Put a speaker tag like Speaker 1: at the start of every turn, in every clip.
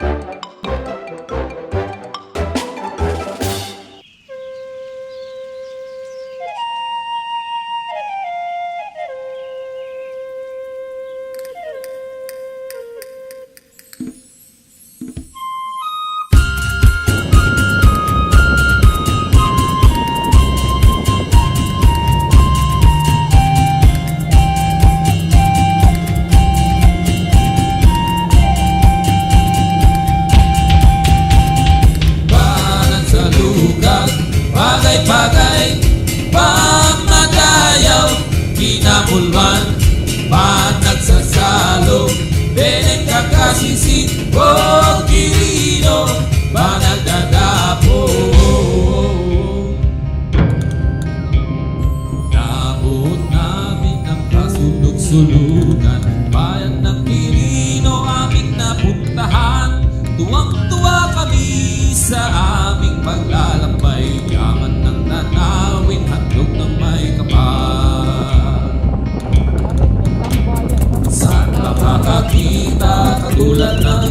Speaker 1: Thank you. Bagay-bagay Pangadayaw, kinapulman Banat sa salong, beneng kakasisit O kirino, banat dadapo Nabuot namin ang kasulog-sulugan Bayan ng Quirino aming napuntahan. Tuwang-tuwa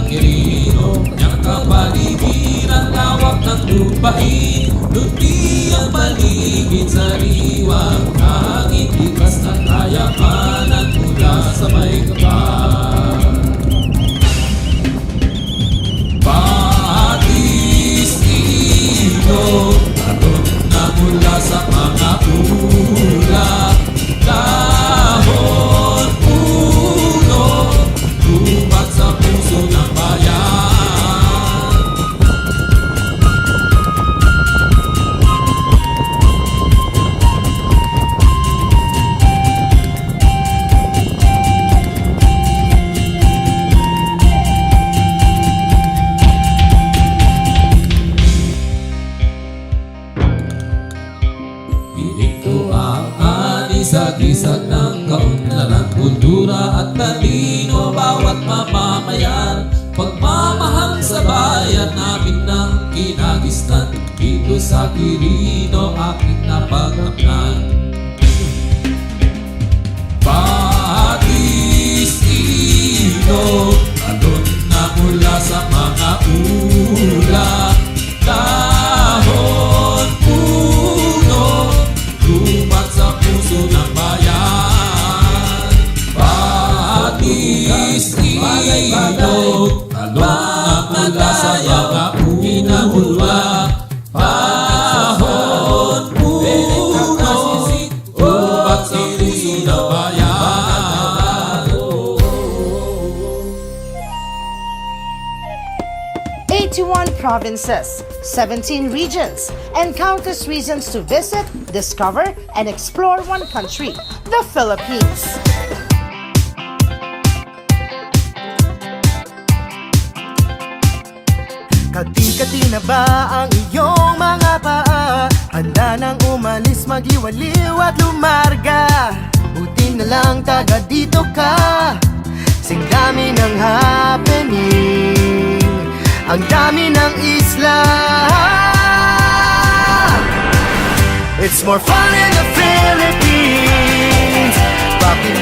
Speaker 1: katulad ng Quirino Kanyang kapaligiran, lawak ng lupain. Luti ang paligid sa liwag Ito ang anisag-isag ng kaunlaran Kultura at talino bawat mamamayan. Pagmamahal sa bayan namin ng kinagistan Dito sa Quirino aking napagdamnan Batis
Speaker 2: 81 provinces, 17 regions, and countless reasons to visit, discover, and explore one country, the Philippines.
Speaker 3: Kati-kati na ba ang iyong mga paa? Handa nang umalis, magiwaliw at lumarga Buti na lang taga dito ka Sing dami ng happening Ang dami ng isla. It's more fun in the Philippines. Bakit